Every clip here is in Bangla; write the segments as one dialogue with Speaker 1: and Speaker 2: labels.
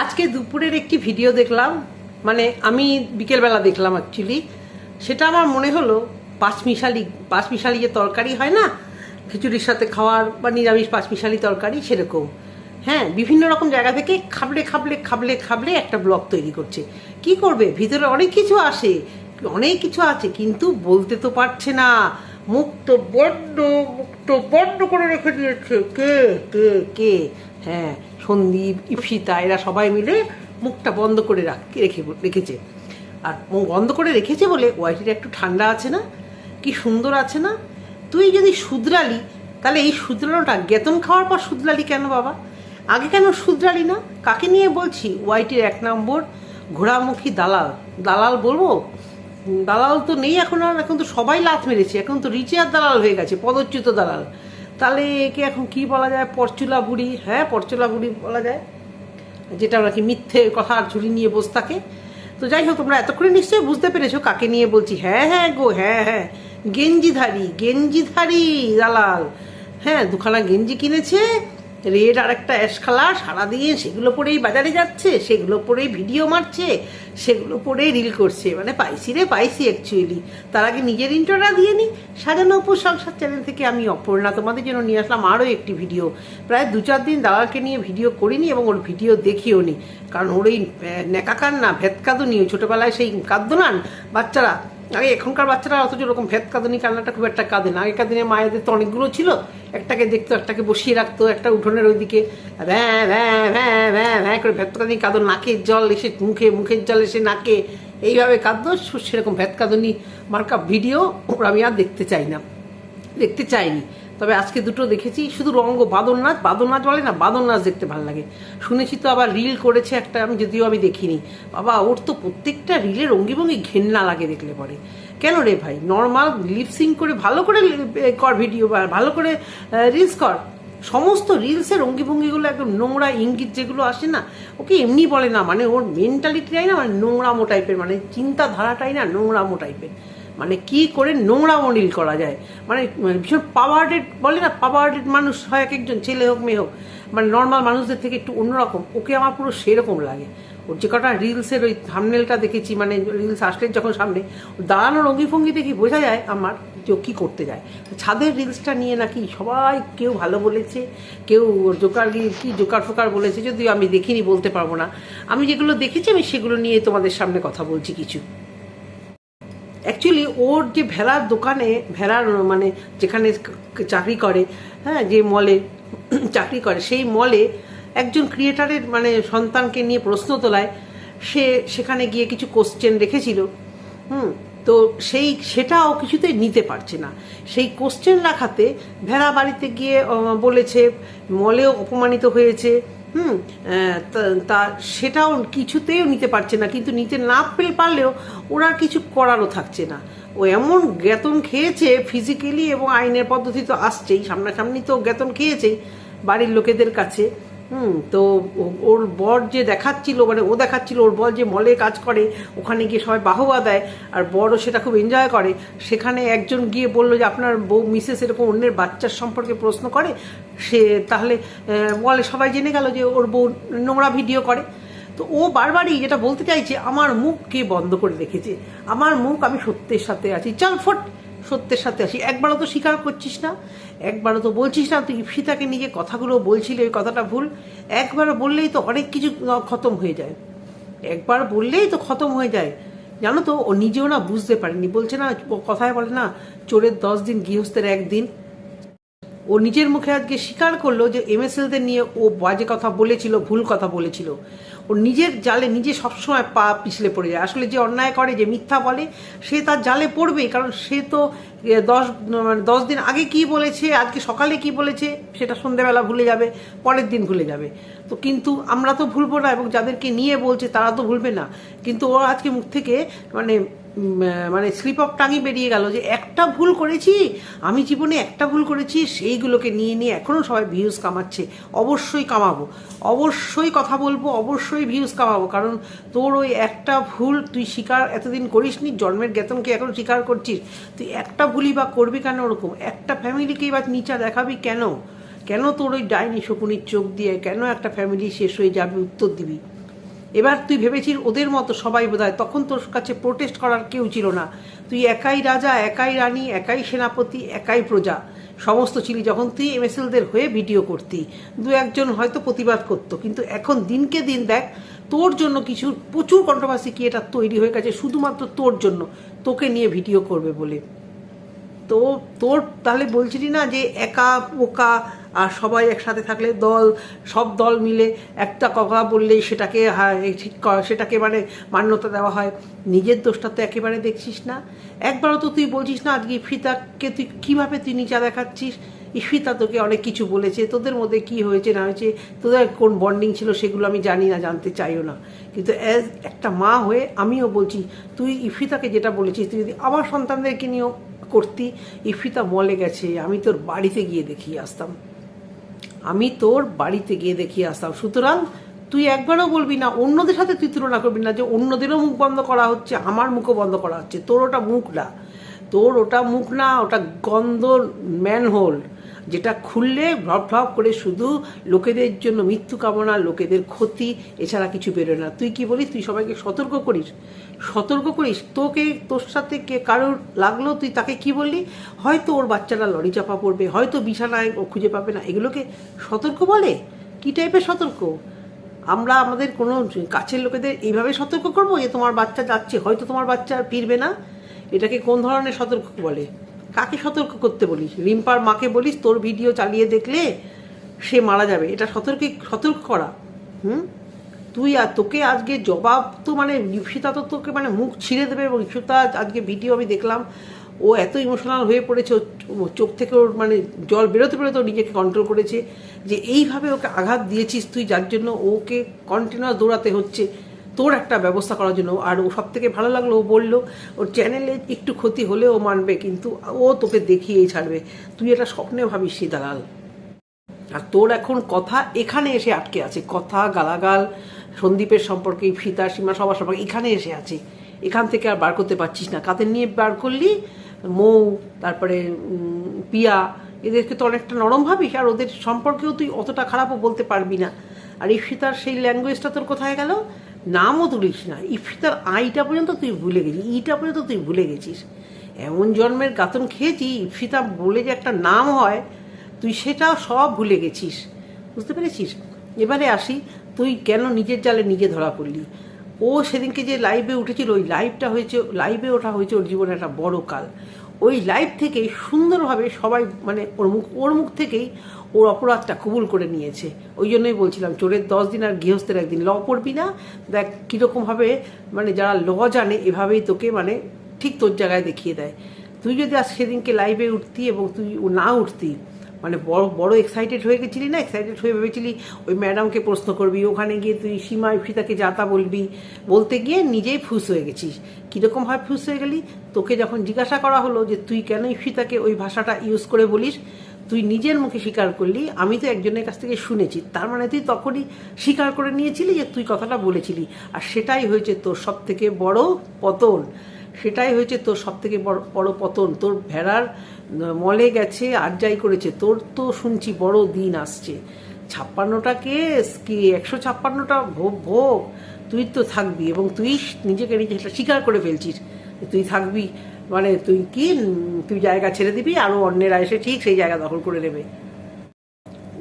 Speaker 1: আজকে দুপুরের একটি ভিডিও দেখলাম মানে আমি বিকেলবেলা দেখলাম অ্যাকচুয়ালি সেটা আমার মনে হলো, পাঁচমিশালি পাঁচমিশালি যে তরকারি হয় না, খিচুড়ির সাথে খাওয়ার বা নিরামিষ পাঁচমিশালি তরকারি সেরকম। হ্যাঁ বিভিন্ন রকম জায়গা থেকে খাবলে খাবলে খাবলে খাবলে একটা ব্লগ তৈরি করছে। কি করবে? ভিতরে অনেক কিছু আসে, অনেক কিছু আছে, কিন্তু বলতে তো পারছে না। মুখ তো বড্ড মুখ তো বড্ড করে রেখে দিয়েছে। কে কে কে? হ্যাঁ সন্দীপ ইপসিতা এরা সবাই মিলে মুখটা বন্ধ করে রাখ, রেখে, রেখেছে। আর মুখ বন্ধ করে রেখেছে বলে ওয়াইটিটা একটু ঠান্ডা আছে না? কি সুন্দর আছে না? তুই যদি শুধরালি, তাহলে এই শুধরানোটা গেতন খাওয়ার পর শুধরালি কেন বাবা? আগে কেন শুধরালি না? কাকে নিয়ে বলছি? ওয়াইটির এক নম্বর ঘোড়ামুখী দালাল। দালাল বলব? দালাল তো নেই এখন আর, এখন তো সবাই লাথ মেরেছে। এখন তো রিচেয়ার দালাল হয়ে গেছে, পদচ্যুত দালাল। তাহলে একে এখন কি বলা যায়? পরচুলা বুড়ি। হ্যাঁ পরচুলা বুড়ি বলা যায়। যেটা নাকি মিথ্যে কথা আর ঝুলি নিয়ে বসে থাকে। তো যাই হোক, তোমরা এতক্ষণে নিশ্চয়ই বুঝতে পেরেছ কাকে নিয়ে বলছি। হ্যাঁ হ্যাঁ গো হ্যাঁ হ্যাঁ। গেঞ্জিধারী গেঞ্জিধারী, দালাল। হ্যাঁ দুখানা গেঞ্জি কিনেছে। রেড আর একটা অ্যাশ কালার সারাদিন সেগুলো পরেই বাজারে যাচ্ছে, সেগুলো পরেই ভিডিও মারছে, সেগুলো পরেই রিল করছে। মানে পাইছি রে পাইছি অ্যাকচুয়ালি তার আগে নিজের ইন্টারটা দিয়ে নিই সাজানো অপুর সংসার চ্যানেল থেকে আমি অপর্ণা তোমাদের জন্য নিয়ে আসলাম আরও একটি ভিডিও প্রায় দু চার দিন দালালকে নিয়ে ভিডিও করিনি এবং ওর ভিডিও দেখিও নি। কারণ ওর এই নেকা কান্না, ভেদ কাঁদুনি, ওই ছোটোবেলায় সেই কাঁদনান বাচ্চারা, আগে এখনকার বাচ্চারা অথচ ওরকম ভেদ কাঁদনি কান্নাটা খুব একটা কাঁদে না। আগেকার দিনে মায়েদের তো অনেকগুলো ছিল। একটাকে দেখতো, একটাকে বসিয়ে রাখতো, একটা উঠোনের ওইদিকে, ভ্যাঁ ভ্যাঁ ভ্যাঁ ভ্যাঁ করে কাঁদনি কাঁদো, নাকের জল এসে মুখে, মুখের জল এসে নাকে, এইভাবে কাঁদতো সেরকম ভেদ কাঁদনি মার্কা ভিডিও ওরা আমি আর দেখতে চাই না, দেখতে চাইনি। তবে আজকে দুটো দেখেছি, শুধু রঙ্গ বাদন নাচ বাদন নাচ বলে না বাদন নাচ দেখতে ভালো লাগে। শুনেছি তো আবার রিল করেছে একটা আমি যদিও আমি দেখিনি। বাবা, ওর তো প্রত্যেকটা রিলের অঙ্গি ভঙ্গি ঘেন্না লাগে দেখলে পরে। কেন রে ভাই? নর্মাল লিপসিং করে ভালো করে কর ভিডিও বা ভালো করে রিলস কর। সমস্ত রিলসের অঙ্গিভঙ্গিগুলো একদম নোংরা ইঙ্গিত যেগুলো আসে না, ওকে এমনি বলে না। মানে ওর মেন্টালিটিটাই না মানে নোংরামো টাইপের মানে চিন্তাধারাটাই না নোংরামো টাইপের মানে কি করে নোংরা মনিল করা যায়? মানে ভীষণ পাওয়ার্ডেড বলে না পাওয়ার্ডেড মানুষ হয় এক একজন, ছেলে হোক, মেয়ে হোক। মানে নর্মাল মানুষদের থেকে একটু অন্যরকম, ওকে আমার পুরো সেরকম লাগে। ওর যে কটা রিলসের ওই থামনেলটা দেখেছি মানে রিলস আসলে যখন সামনে দাঁড়ানোর অঙ্গিভঙ্গি দেখি বোঝা যায় আমার যে কী করতে যায়। ছাদের রিলসটা নিয়ে নাকি সবাই কেউ ভালো বলেছে, কেউ জোকার কি জোকার ফোকার বলেছে যদিও আমি দেখিনি, বলতে পারব না। আমি যেগুলো দেখেছি, আমি সেগুলো নিয়ে তোমাদের সামনে কথা বলছি কিছু। অ্যাকচুয়ালি ওর যে ভেড়ার দোকানে ভেড়ার মানে যেখানে চাকরি করে হ্যাঁ যে মলে চাকরি করে, সেই মলে একজন ক্রিয়েটারের মানে সন্তানকে নিয়ে প্রশ্ন তোলায়, সে সেখানে গিয়ে কিছু কোশ্চেন রেখেছিল। হুম, তো সেই, সেটাও কিছুতেই নিতে পারছে না। সেই কোশ্চেন রাখাতে ভেড়া বাড়িতে গিয়ে বলেছে, মলেও অপমানিত হয়েছে। হুম তা সেটাও কিছুতেও নিতে পারছে না। কিন্তু নিতে না পারলেও ওরা কিছু করারও থাকছে না। ও এমন জ্ঞাতন খেয়েছে ফিজিক্যালি এবং আইনের পদ্ধতি তো আসছেই, সামনাসামনি তো জ্ঞাতন খেয়েছেই বাড়ির লোকেদের কাছে। হুম, তো ওর বর যে দেখাচ্ছিল মানে ও দেখাচ্ছিল, ওর বর যে মলে কাজ করে, ওখানে গিয়ে সবাই বাহবা দেয়, আর বড়ও সেটা খুব এনজয় করে। সেখানে একজন গিয়ে বলল যে, আপনার বউ মিসেস এরকম অন্যের বাচ্চার সম্পর্কে প্রশ্ন করে? সে তাহলে বলে সবাই জেনে গেল যে ওর বউ নোংরা ভিডিও করে। তো ও বারবারই যেটা বলতে চাইছে, আমার মুখ কে বন্ধ করে রেখেছে? আমার মুখ আমি সত্যের সাথে আছি। চল ফট, সত্যের সাথে আসি। একবারও তো স্বীকার করছিস না? একবারও তো বলছিস না, তুই ইপসিতাকে নিয়ে কথাগুলো বলছিলি, ওই কথাটা ভুল। একবার বললেই তো অনেক কিছু খতম হয়ে যায়। একবার বললেই তো খতম হয়ে যায়। জানো তো, ও নিজেও না বুঝতে পারেনি। বলছে না কথায় বলে না, চোরের দশ দিন গৃহস্থের একদিন। ও নিজের মুখে আজকে স্বীকার করল যে এমএসএলদের নিয়ে ও বাজে কথা বলেছিল, ভুল কথা বলেছিল। ও নিজের জালে নিজে সবসময় পা পিছলে পড়ে যায়। আসলে যে অন্যায় করে, যে মিথ্যা বলে, সে তার জালে পড়বেই, কারণ সে তো দশ মানে দশ দিন আগে কি বলেছে, আজকে সকালে কি বলেছে, সেটা সন্ধেবেলা ভুলে যাবে, পরের দিন ভুলে যাবে। তো কিন্তু আমরা তো ভুলবো না এবং যাদেরকে নিয়ে বলছে তারা তো ভুলবে না। কিন্তু ও আজকে মুখ থেকে মানে মানে স্লিপ অফ টাঙি বেরিয়ে গেল যে একটা ভুল করেছি, আমি জীবনে একটা ভুল করেছি, সেইগুলোকে নিয়ে নিয়ে এখনও সবাই ভিউজ কামাচ্ছে। অবশ্যই কামাবো। অবশ্যই কথা বলব, অবশ্যই ভিউজ কামাবো। কারণ তোর ওই একটা ভুল তুই স্বীকার, এতদিন করিসনি, জন্মের জ্ঞাতনকে এখন স্বীকার করছিস। তুই একটা ভুলই বা করবি কেন ওরকম? একটা ফ্যামিলিকেই বা নিচা দেখাবি কেন? কেন তোর ওই ডাইনি শকুনির চোখ দিয়ে? কেন একটা ফ্যামিলি শেষ হয়ে যাবে? উত্তর দিবি। এবার তুই ভেবেছিস ওদের মতো সবাই বোধ তখন তোর কাছে প্রোটেস্ট করার কেউ ছিল না। তুই একাই রাজা, একাই রানী, একাই সেনাপতি, একাই প্রজা। সমস্ত ছিলি যখন তুই এমএসএলদের হয়ে ভিডিও করতি। দু একজন হয়তো প্রতিবাদ করতো, কিন্তু এখন দিনকে দিন দেখ, তোর জন্য কিছু, প্রচুর কন্ট্রোভার্সি কি এটা তৈরি হয়ে গেছে, শুধুমাত্র তোর জন্য। তোকে নিয়ে ভিডিও করবে বলে। তো, তোর তাহলে বলছিলি না যে একা পোকা আর সবাই একসাথে থাকলে দল, সব দল মিলে একটা কথা বললেই সেটাকে ঠিক সেটাকে মানে মান্যতা দেওয়া হয়। নিজের দোষটা তো একেবারে দেখছিস না। একবারও তো তুই বলছিস না আজকে ইফিতাকে তুই কীভাবে তুই নিচা দেখাচ্ছিস? ইফিতা তোকে অনেক কিছু বলেছে। তোদের মধ্যে কি হয়েছে, না হয়েছে, তোদের কোন বন্ডিং ছিল সেগুলো আমি জানি না, জানতে চাইও না। কিন্তু অ্যাজ একটা মা হয়ে আমিও বলছি, তুই ইফিতাকে যেটা বলেছিস, তুই যদি আমার সন্তানদেরকে নিয়েও করতি, ইফিতা মলে গেছে, আমি তোর বাড়িতে গিয়ে দেখিয়ে আসতাম। আমি তোর বাড়িতে গিয়ে দেখিয়ে আসতাম। সুতরাং তুই একবারও বলবি না, অন্যদের সাথে তুই তুলনা করবি না যে অন্যদেরও মুখ বন্ধ করা হচ্ছে, আমার মুখও বন্ধ করা হচ্ছে। তোর ওটা মুখ না, তোর ওটা মুখ না, ওটা গন্ধ ম্যানহোল। যেটা খুললে ভ্লপ ভ্লপ করে শুধু লোকেদের জন্য মৃত্যু কামনা, লোকেদের ক্ষতি, এছাড়া কিছু বেরোয় না। তুই কি বলিস? তুই সবাইকে সতর্ক করিস? সতর্ক করিস? তোকে, তোর সাথে কে কারোর লাগল, তুই তাকে কি বললি? হয়তো ওর বাচ্চারা লরি চাপা পড়বে, হয়তো বিছানায় ও খুঁজে পাবে না। এগুলোকে সতর্ক বলে? কি টাইপের সতর্ক? আমরা, আমাদের কোনো কাছের লোকেদের এইভাবে সতর্ক করব যে তোমার বাচ্চা যাচ্ছে, হয়তো তোমার বাচ্চা আর ফিরবে না? এটাকে কোন ধরনের সতর্ক বলে? কাকে সতর্ক করতে বলিস? রিম্পার মাকে বলিস, তোর ভিডিও চালিয়ে দেখলে সে মারা যাবে। এটা সতর্কে, সতর্ক করা। হুম? তুই আর তোকে আজকে জবাব তো মানে ইপসিতা তো তোকে মানে মুখ ছিঁড়ে দেবে এবং ইপসিতা আজকে ভিডিও আমি দেখলাম, ও এত ইমোশনাল হয়ে পড়েছে চোখ থেকে ওর মানে জল বেরোতে বেরোতে ও নিজেকে কন্ট্রোল করেছে যে এইভাবে ওকে আঘাত দিয়েছিস তুই, যার জন্য ওকে কন্টিনিউয়াস দৌড়াতে হচ্ছে। তোর একটা ব্যবস্থা করার জন্য। আর ও সব থেকে ভালো লাগল, ও বলল, ওর চ্যানেলে একটু ক্ষতি হলে ও মানবে, কিন্তু ও তোকে দেখিয়েই ছাড়বে। তুই এটা স্বপ্নে ভাবিস সে দালাল। আর তোর এখন কথা এখানে এসে আটকে আছে। কথা, গালাগাল, সন্দীপের সম্পর্কে ফিতা, সীমা, সবার সম্পর্কে এখানে এসে আছে। এখান থেকে আর বার করতে পারছিস না। কাদের নিয়ে বার করলি? মৌ, তারপরে পিয়া। এদেরকে তো অনেকটা নরম ভাবিস, আর ওদের সম্পর্কেও তুই অতটা খারাপও বলতে পারবি না। আর ইফিতার সেই ল্যাঙ্গুয়েজটা তোর কোথায় গেল? নামও তুলিস না। ইফিতার আইটা পর্যন্ত তুই ভুলে গেছিস, ইটা পর্যন্ত তুই ভুলে গেছিস। এমন জন্মের গাতন খেয়েছি ইফিতা বলে যে একটা নাম হয়, তুই সেটাও সব ভুলে গেছিস। বুঝতে পেরেছিস? এবারে আসি, তুই কেন নিজের জালে নিজে ধরা পড়লি? ও সেদিনকে যে লাইভে উঠেছিল, ওই লাইভটা হয়েছে লাইভে ওঠা হয়েছে ওর জীবনে একটা বড় কাল। ওই লাইভ থেকেই সুন্দরভাবে সবাই মানে ওর মুখ ওর মুখ থেকেই ওর অপরাধটা কবুল করে নিয়েছে। ওই জন্যই বলছিলাম, চোরের দশ দিন আর গৃহস্থের একদিন। ল পড়বি না, দেখ কীরকমভাবে মানে যারা ল জানে, এভাবেই তোকে মানে ঠিক তোর জায়গায় দেখিয়ে দেয়। তুই যদি আজ সেদিনকে লাইভে উঠতি এবং তুই না উঠতি মানে বড় বড় এক্সাইটেড হয়ে গেছিলি না? এক্সাইটেড হয়ে ভেবেছিলি ওই ম্যাডামকে প্রশ্ন করবি, ওখানে গিয়ে তুই সীমা ইফিতাকে যাতা বলবি, বলতে গিয়ে নিজেই ফুস হয়ে গেছিস। কীরকমভাবে ফুস হয়ে গেলি? তোকে যখন জিজ্ঞাসা করা হলো যে তুই কেন ইফিতাকে ওই ভাষাটা ইউজ করে বলিস তুই নিজের মুখে স্বীকার করলি, আমি তো একজনের কাছ থেকে শুনেছি। তার মানে তুই তখনই স্বীকার করে নিয়েছিলি যে তুই কথাটা বলেছিলি। আর সেটাই হয়েছে তোর সব থেকে বড় পতন। সেটাই হয়েছে তোর সব থেকে বড় পতন। তোর ভেড়ার মলে গেছে আর যাই করেছে। তোর তো শুনছি বড় দিন আসছে। ছাপ্পান্নটা কেস কি? একশো ছাপ্পান্নটা? ভোগ ভোগ। তুই তো থাকবি এবং তুই নিজেকে নিজে স্বীকার করে ফেলছিস তুই থাকবি। মানে তুই কি, তুই জায়গা ছেড়ে দিবি আরও অন্যেরা এসে ঠিক সেই জায়গা দখল করে নেবে।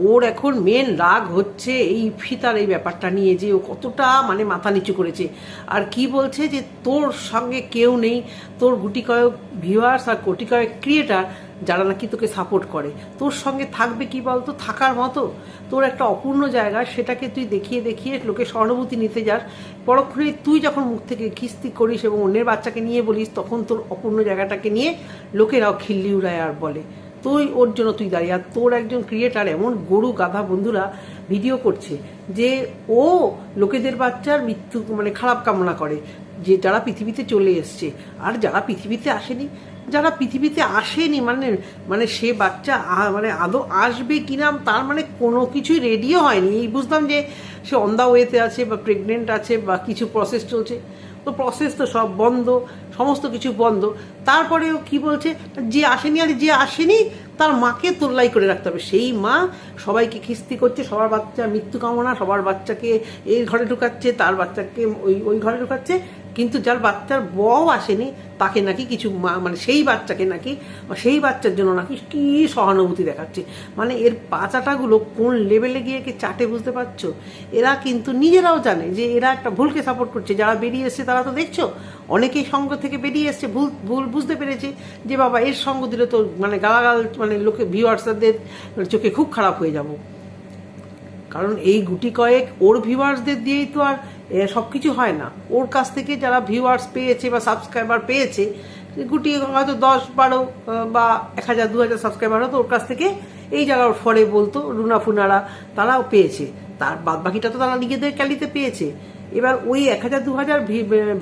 Speaker 1: ওর এখন মেন রাগ হচ্ছে এই ফিতার এই ব্যাপারটা নিয়ে যে ও কতটা মানে মাথা নিচু করেছে। আর কি বলছে যে তোর সঙ্গে কেউ নেই, তোর গুটি কয়েক ভিউয়ার্স আর কোটি কয়েক ক্রিয়েটার যারা নাকি তোকে সাপোর্ট করে। তোর সঙ্গে থাকবে কি বলতো? থাকার মতো। তোর একটা অপূর্ণ জায়গা, সেটাকে তুই দেখিয়ে দেখিয়ে লোকে সহানুভূতি নিতে যাস। পরক্ষণে তুই যখন মুখ থেকে খিস্তি করিস এবং অন্যের বাচ্চাকে নিয়ে বলিস, তখন তোর অপূর্ণ জায়গাটাকে নিয়ে লোকেরাও খিল্লি উড়ায় আর বলে। তুই, ওর জন্য তুই দাঁড়িয়ে। আর তোর একজন ক্রিয়েটার এমন গরু গাধা বন্ধুরা ভিডিও করছে যে ও লোকেদের বাচ্চার মৃত্যু মানে খারাপ কামনা করে। যে যারা পৃথিবীতে চলে এসছে, আর যারা পৃথিবীতে আসেনি, যারা পৃথিবীতে আসেনি মানে মানে সে বাচ্চা মানে আদৌ আসবে কিনা তার মানে কোনো কিছুই রেডিও হয়নি। এই বুঝতাম যে সে অন দা ওয়েতে আছে বা প্রেগনেন্ট আছে বা কিছু প্রসেস চলছে। তো প্রসেস তো সব বন্ধ, সমস্ত কিছু বন্ধ। তারপরেও কি বলছে? যে আসেনি আর যে আসেনি, তার মাকে তোল্লাই করে রাখতে হবে। সেই মা সবাইকে খিস্তি করছে, সবার বাচ্চা মৃত্যু কামনা, সবার বাচ্চাকে এই ঘরে ঢুকাচ্ছে, তার বাচ্চাকে ওই ওই ঘরে ঢুকাচ্ছে। কিন্তু যার বাচ্চার বউ আসেনি, তাকে নাকি কিছু মানে সেই বাচ্চাকে নাকি, সেই বাচ্চার জন্য নাকি কি সহানুভূতি দেখাচ্ছে। মানে এর পাচাটাগুলো কোন লেভেলে গিয়ে কে চাটে বুঝতে পারছ? এরা কিন্তু নিজেরাও জানে যে এরা একটা ভুলকে সাপোর্ট করছে। যারা বেরিয়ে এসছে, তারা তো দেখছ? অনেকেই সঙ্গ থেকে বেরিয়ে এসছে, ভুল ভুল বুঝতে পেরেছে যে, বাবা, এর সঙ্গ দিলে তো মানে গালাগাল মানে লোকে ভিউয়ার্সদের চোখে খুব খারাপ হয়ে যাব। কারণ এই গুটি কয়েক ওর ভিউয়ার্সদের দিয়েই তো আর সব কিছু হয় না। ওর কাছ থেকে যারা ভিউয়ার্স পেয়েছে বা সাবস্ক্রাইবার পেয়েছে গুটি হয়তো দশ, বারো বা এক হাজার, দু হাজার সাবস্ক্রাইবার হতো, ওর কাছ থেকে এই যারা ওর ফরে বলতো, রুনা ফুনারা তারাও পেয়েছে। তার বাদ বাকিটা তো তারা নিজেদের ক্যালিতে পেয়েছে। এবার ওই এক হাজার, দু হাজার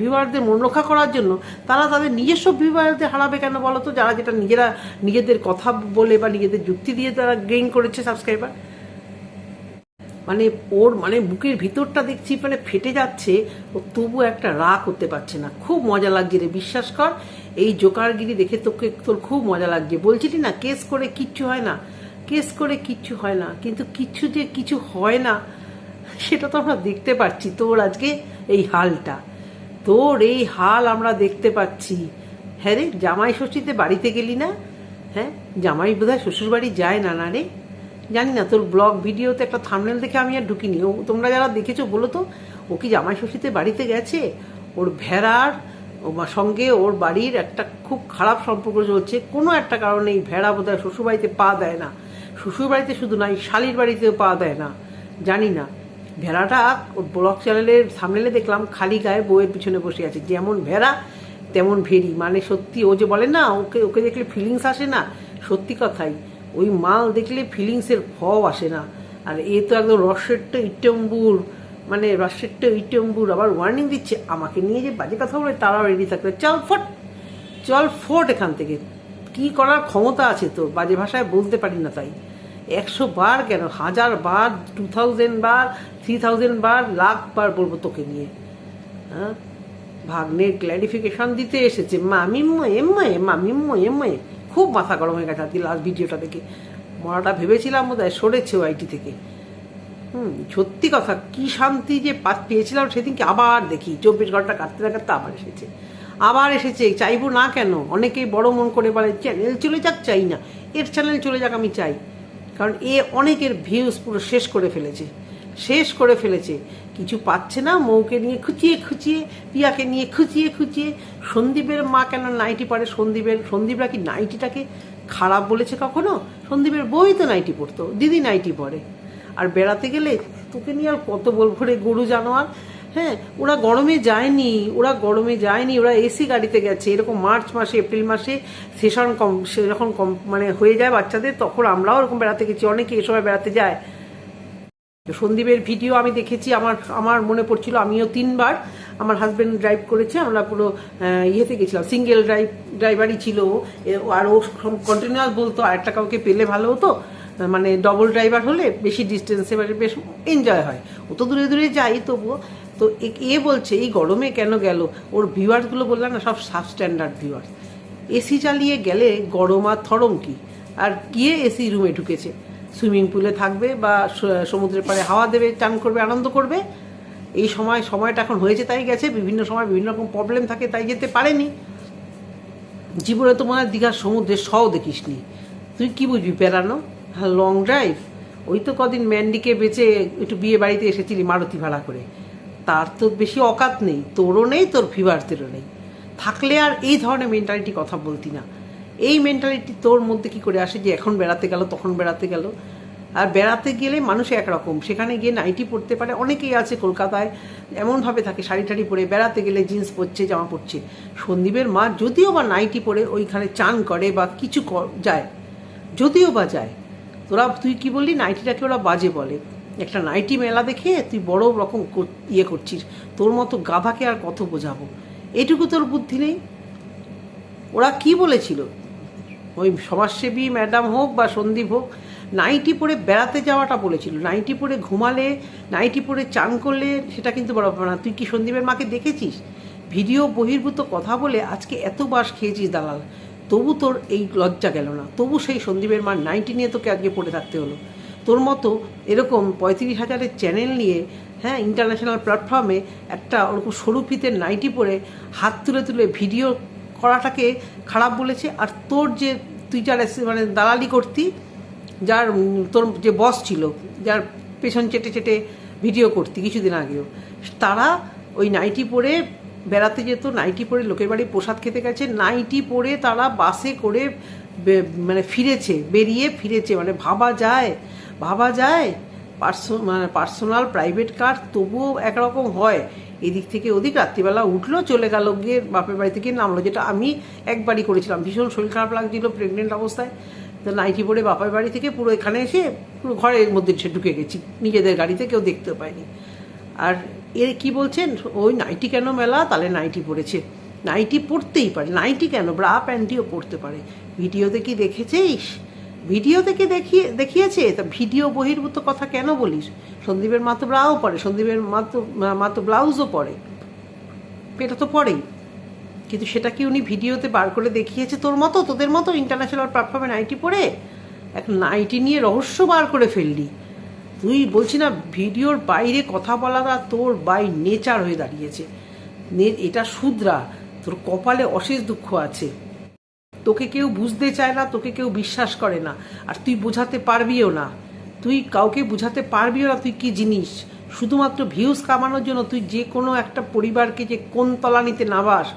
Speaker 1: ভিউয়ারদের মন রক্ষা করার জন্য তারা তাদের নিজস্ব ভিউয়ারদের হারাবে কেন বলো তো যারা যেটা নিজেরা নিজেদের কথা বলে বা নিজেদের যুক্তি দিয়ে তারা গেইন করেছে সাবস্ক্রাইবার মানে ওর মানে বুকের ভিতরটা দেখছি মানে ফেটে যাচ্ছে তবু একটা রাগ করতে পারছে না। খুব মজা লাগছে রে, বিশ্বাস কর, এই জোকারগিরি দেখে তোকে, তোর খুব মজা লাগছে। বলছিলি না, কেস করে কিচ্ছু হয় না, কেস করে কিচ্ছু হয় না, কিন্তু কিচ্ছু যে কিছু হয় না, সেটা তো আমরা দেখতে পাচ্ছি। তোর আজকে এই হালটা, তোর এই হাল আমরা দেখতে পাচ্ছি। হ্যাঁ রে, জামাই ষষ্ঠীতে বাড়িতে গেলি না? হ্যাঁ জামাই বোধহয় শ্বশুর বাড়ি যায় না না রে? জানি না, তোর ব্লগ ভিডিওতে একটা থামনেল দেখে আমি আর ঢুকিনি। ও, তোমরা যারা দেখেছ বলো তো, ও কি জামাই ষষ্ঠীতে বাড়িতে গেছে? ওর ভেড়ার সঙ্গে ওর বাড়ির একটা খুব খারাপ সম্পর্ক চলছে। কোনো একটা কারণে এই ভেড়া বোধহয় শ্বশুরবাড়িতে পা দেয় না। শ্বশুরবাড়িতে শুধু না, এই শালির বাড়িতেও পা দেয় না। জানি না। ভেড়াটা ওর ব্লগ চ্যানেলের সামনেলে দেখলাম, খালি গায়ে বউয়ের পিছনে বসে আছে। যেমন ভেড়া, তেমন ভেরি মানে সত্যি ও যে বলে না, ওকে ওকে দেখলে ফিলিংস আসে না? সত্যি কথাই। ওই মাল দেখলে ফিলিংসের ভাব আসে না। আর এ তো একদম রসেরটা ইটম্বুর মানে রসেরটা ইটম্বুর আবার ওয়ার্নিং দিচ্ছে। আমাকে নিয়ে যে বাজে কথা বলে তারাও রেডি থাকবে। চল ফট, চল ফোট এখান থেকে। কি করার ক্ষমতা আছে তো বাজে ভাষায় বলতে পারি না তাই। একশো বার কেন? হাজার বার টু থাউজেন্ড বার থ্রি থাউজেন্ড বার, লাখ বার বলব তোকে নিয়ে। হ্যাঁ? ভাগ্নের ক্ল্যারিফিকেশন দিতে এসেছে। মামিম্ম এম্ময়ে মামিম্ম এম্ময়ে খুব মাথা গরম হয়ে গেছে আজকে লাস্ট ভিডিওটা দেখে। মরাটা ভেবেছিলাম বোধ হয় সরেছে আইটি থেকে। হুম, সত্যি কথা, কি শান্তি যে পেয়েছিলাম সেদিনকে আবার দেখি। চব্বিশ ঘণ্টা কাটতে না কাটতে আবার এসেছে। আবার এসেছে, চাইব না কেন? অনেকেই বড় মন করে বলে চ্যানেল চলে যাক, চাই না। এর চ্যানেল চলে যাক, আমি চাই। কারণ এ অনেকের ভিউজ পুরো শেষ করে ফেলেছে। শেষ করে ফেলেছে। কিছু পাচ্ছে না, মৌকে নিয়ে খুঁচিয়ে খুঁচিয়ে, পিয়াকে নিয়ে খুঁচিয়ে খুঁচিয়ে। সন্দীপের মা কেন নাইটি পরে? সন্দীপের, সন্দীপরা কি নাইটিটাকে খারাপ বলেছে কখনো? সন্দীপের বই তো নাইটি পড়তো দিদি নাইটি পরে। আর বেড়াতে গেলে তোকে নিয়ে আর কত বলব রে গরু জানোয়ার? হ্যাঁ ওরা গরমে যায়নি, ওরা গরমে যায়নি, ওরা এসি গাড়িতে গেছে। এরকম মার্চ মাসে, এপ্রিল মাসে সেশন কম যখন কম মানে হয়ে যায় বাচ্চাদের, তখন আমরাও এরকম বেড়াতে গেছি। অনেকে এ বেড়াতে যায়। তো সন্দীপের ভিডিও আমি দেখেছি, আমার আমার মনে পড়ছিল আমিও তিনবার। আমার হাজব্যান্ড ড্রাইভ করেছে, আমরা পুরো ইয়েতে গেছিলাম সিঙ্গেল ড্রাইভ ড্রাইভারই ছিল। আর ও কন্টিনিউয়াস বলতো, আরেকটা কাউকে পেলে ভালো হতো মানে ডবল ড্রাইভার হলে বেশি ডিস্টেন্সে মানে বেশ এনজয় হয়। ও তো দূরে দূরে যাই তবুও। তো এ- এ বলছে, এই গরমে কেন গেল? ওর ভিউয়ার্সগুলো বললাম না, সব সাব স্ট্যান্ডার্ড ভিউয়ার্স এসি চালিয়ে গেলে গরম আর থরম কি? আর গিয়ে এসি রুমে ঢুকেছে। সুইমিং পুলে থাকবে বা সমুদ্রের পাড়ে হাওয়া দেবে, চান করবে, আনন্দ করবে। এই সময়, সময়টা এখন হয়েছে তাই গেছে, বিভিন্ন সময় বিভিন্ন রকম প্রবলেম থাকে তাই যেতে পারেনি। জীবনে তো মনে হয় দীঘার সমুদ্রের সও দেখিসনি। তুই কি বুঝবি বেড়ানো হ্যাঁ লং ড্রাইভ ওই তো কদিন ম্যান্ডিকে বেঁচে একটু বিয়ে বাড়িতে এসেছিলি মারুতি ভাড়া করে। তার তো বেশি অকাত নেই, তোরও নেই, তোর ফিভারদেরও নেই। থাকলে আর এই ধরনের মেন্টালিটি কথা বলতি না। এই মেন্টালিটি তোর মধ্যে কি করে আসে যে এখন বেড়াতে গেল, তখন বেড়াতে গেল? আর বেড়াতে গেলে মানুষ একরকম। সেখানে গিয়ে নাইটি পরতে পারে। অনেকেই আছে কলকাতায়, এমনভাবে থাকে, শাড়ি টাড়ি পরে বেড়াতে গেলে জিন্স পরছে, জামা পরছে। সন্দীপের মা যদিও বা নাইটি পরে ওইখানে চান করে বা কিছু যায়, যদিও বা যায়, তোরা তুই কি বললি? নাইটিটাকে ওরা বাজে বলে। একটা নাইটি মেলা দেখে তুই বড় রকম ইয়ে করছিস। তোর মতো গাধাকে আর কত বোঝাবো? এটুকু তোর বুদ্ধি নেই? ওরা কি বলেছিল? ওই সমাজসেবী ম্যাডাম হোক বা সন্দীপ হোক, নাইটি পরে বেড়াতে যাওয়াটা বলেছিল। নাইটি পরে ঘুমালে, নাইটি পরে চান করলে সেটা কিন্তু বড় ব্যাপার না। তুই কি সন্দীপের মাকে দেখেছিস? ভিডিও বহির্ভূত কথা বলে আজকে এত বাস খেয়েছিস দালাল, তবু তোর এই লজ্জা গেল না। তবু সেই সন্দীপের মার নাইনটি নিয়ে তোকে আজকে পড়ে থাকতে হলো। তোর মতো এরকম পঁয়ত্রিশ হাজারের চ্যানেল নিয়ে হ্যাঁ ইন্টারন্যাশনাল প্ল্যাটফর্মে একটা ওরকম সরু ফিতের নাইটি পরে হাত তুলে তুলে ভিডিও করাটাকে খারাপ বলেছে। আর তোর যে তুই যার মানে দালালি করতি, যার তোর যে বস ছিল, যার পেছন চেটে চেটে ভিডিও করতি কিছুদিন আগেও। তারা ওই নাইটি পরে বেড়াতে যেত, নাইটি পরে লোকের বাড়ি প্রসাদ খেতে গেছে, নাইটি পরে তারা বাসে করে মানে ফিরেছে, বেরিয়ে ফিরেছে মানে ভাবা যায় ভাবা যায়, পার্সো মানে পার্সোনাল প্রাইভেট কার তবুও একরকম হয়। এদিক থেকে ওদিক রাত্রিবেলা উঠল, চলে গেল, গিয়ে বাপের বাড়ি থেকে নামলো, যেটা আমি একবারই করেছিলাম। ভীষণ শরীর খারাপ লাগছিল প্রেগনেন্ট অবস্থায়। তো নাইটি পরে বাপের বাড়ি থেকে পুরো এখানে এসে পুরো ঘরের মধ্যে এসে ঢুকে গেছি। নিজেদের গাড়িতে কেউ দেখতে পায়নি। আর এর কি বলছেন? ওই নাইটি কেন মেলা? তাহলে নাইটি পরেছে। নাইটি পরতেই পারে। নাইটি কেন? ব্রা প্যান্টিও পরতে পারে। ভিডিওতে কি দেখেছিস? ভিডিওতে কি দেখিয়ে, দেখিয়েছে? তা ভিডিও বহির্ভূত কথা কেন বলিস? সন্দীপের মা তো ব্রাও পরে, সন্দীপের মা তো মা তো ব্লাউজও পরে। এটা তো পরেই। কিন্তু সেটা কি উনি ভিডিওতে বার করে দেখিয়েছে তোর মতো? তোদের মতো ইন্টারন্যাশনাল প্ল্যাটফর্মে নাইটি পরে এক নাইটি নিয়ে রহস্য বার করে ফেললি। তুই বলছি না, ভিডিওর বাইরে কথা বলাটা তোর বাই নেচার হয়ে দাঁড়িয়েছে। এটা শুধরা। তোর কপালে অশেষ দুঃখ আছে। তোকে কেউ বুঝতে চায় না, তোকে কেউ বিশ্বাস করে না। আর তুই বোঝাতে পারবিও না। তুই কাউকে বোঝাতে পারবিও না, তুই কি জিনিস? শুধুমাত্র ভিউজ কামানোর জন্য তুই যে কোনো একটা পরিবারকে যে কোন তলানিতে নাবাস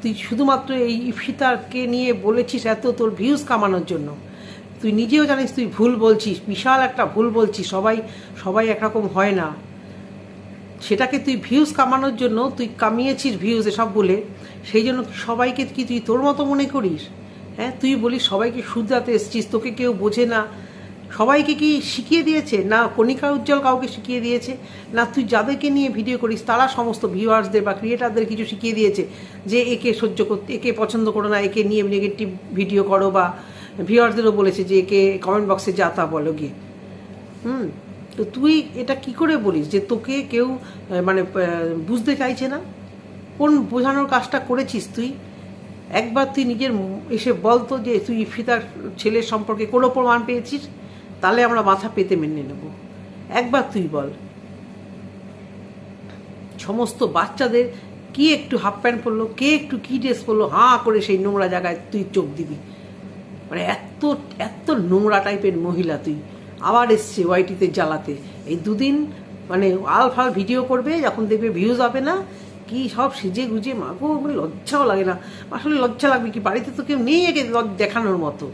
Speaker 1: তুই শুধুমাত্র এই ইফিতারকে নিয়ে বলেছিস এত তোর ভিউজ কামানোর জন্য। তুই নিজেও জানিস তুই ভুল বলছিস, বিশাল একটা ভুল বলছিস, সবাই সবাই একরকম হয় না। সেটাকে তুই ভিউজ কামানোর জন্য তুই কামিয়েছিস ভিউজ এসব বলে, সেই জন্য সবাইকে কি তুই তোর মতো মনে করিস? হ্যাঁ তুই বলিস সবাইকে শুধরাতে এসছিস, তোকে কেউ বোঝে না। সবাইকে কি শিখিয়ে দিয়েছে? না, কণিকা উজ্জ্বল কাউকে শিখিয়ে দিয়েছে? না, তুই যাদেরকে নিয়ে ভিডিও করিস, তারা সমস্ত ভিউয়ার্সদের বা ক্রিয়েটারদের কিছু শিখিয়ে দিয়েছে? যে একে সহ্য করতে, একে পছন্দ করো না, একে নিয়ে নেগেটিভ ভিডিও করো বা ভিউয়ার্সদেরও বলেছে যে একে কমেন্ট বক্সে যা তা বলো গিয়ে। হুম, তো তুই এটা কি করে বলিস যে তোকে কেউ মানে বুঝতে চাইছে না? কোন বোঝানোর কাজটা করেছিস তুই? একবার তুই নিজের এসে বলতো যে তুই ফিতার ছেলের সম্পর্কে কোনো প্রমাণ পেয়েছিস? তাহলে আমরা মাথা পেতে মেনে নেব। একবার তুই বল। সমস্ত বাচ্চাদের কি একটু হাফ প্যান্ট পরলো, কে একটু কি ড্রেস পরলো, হাঁ করে সেই নোংরা জায়গায় তুই চোখ দিবি। মানে এত এত নোংরা টাইপের মহিলা তুই। আবার এসছে ওয়াইটিতে জ্বালাতে। এই দুদিন মানে আল ফাল ভিডিও করবে, যখন দেখবে ভিউজ হবে না কি সব সেজে গুজে মাগো মানে লজ্জাও লাগে না। আসলে লজ্জা লাগবে কি? বাড়িতে তো কেউ নেই একে দেখানোর মতো।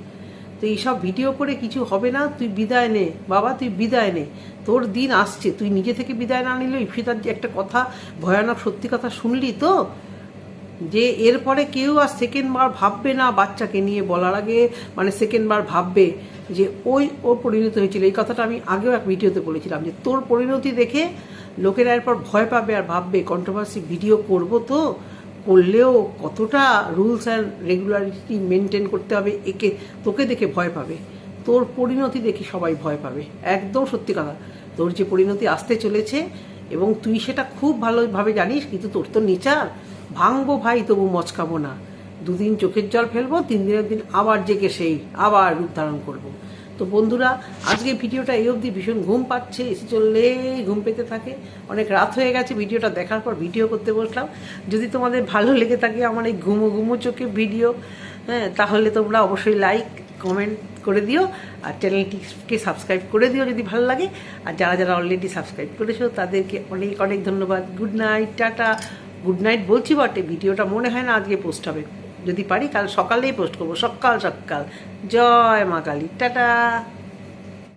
Speaker 1: তো এইসব ভিডিও করে কিছু হবে না, তুই বিদায় নে। বাবা, তুই বিদায় নে। তোর দিন আসছে, তুই নিজে থেকে বিদায় না নিলেও ইফিতার যে একটা কথা, ভয়ানক সত্যি কথা শুনলি তো? যে এরপরে কেউ আর সেকেন্ড বার ভাববে না বাচ্চাকে নিয়ে বলার আগে মানে সেকেন্ড বার ভাববে যে ওই, ওর পরিণতি হয়েছিল। এই কথাটা আমি আগেও এক ভিডিওতে বলেছিলাম যে তোর পরিণতি দেখে লোকেরা এরপর ভয় পাবে আর ভাববে কন্ট্রোভার্সি ভিডিও করব তো? করলেও কতটা রুলস অ্যান্ড রেগুলারিটি মেনটেন করতে হবে? একে তোকে দেখে ভয় পাবে, তোর পরিণতি দেখে সবাই ভয় পাবে। একদম সত্যি কথা। তোর যে পরিণতি আসতে চলেছে এবং তুই সেটা খুব ভালোভাবে জানিস, কিন্তু তোর তো নেচার। ভাঙবো ভাই, তবু মচকাবো না। দুদিন চোখের জল ফেলব তিন দিনের দিন আবার জেগে সেই, আবার রূপ ধারণ করব। তো বন্ধুরা আজকে ভিডিওটা এই অবধি। ভীষণ ঘুম পাচ্ছে, এসে চললে ঘুম পেতে থাকে। অনেক রাত হয়ে গেছে, ভিডিওটা দেখার পর ভিডিও করতে বসলাম। যদি তোমাদের ভালো লেগে থাকে আমার এই ঘুমো ঘুমো চোখে ভিডিও হ্যাঁ তাহলে তোমরা অবশ্যই লাইক কমেন্ট করে দিও, আর চ্যানেলটিকে সাবস্ক্রাইব করে দিও যদি ভালো লাগে। আর যারা যারা অলরেডি সাবস্ক্রাইব করেছ, তাদেরকে অনেক অনেক ধন্যবাদ। Good night tata. Good night বলছি বটে, ভিডিওটা মনে হয় না আজকে পোস্ট হবে। যদি পারি কাল সকালেই পোস্ট করব। সকাল সকাল। জয় মা কালী। টাটা।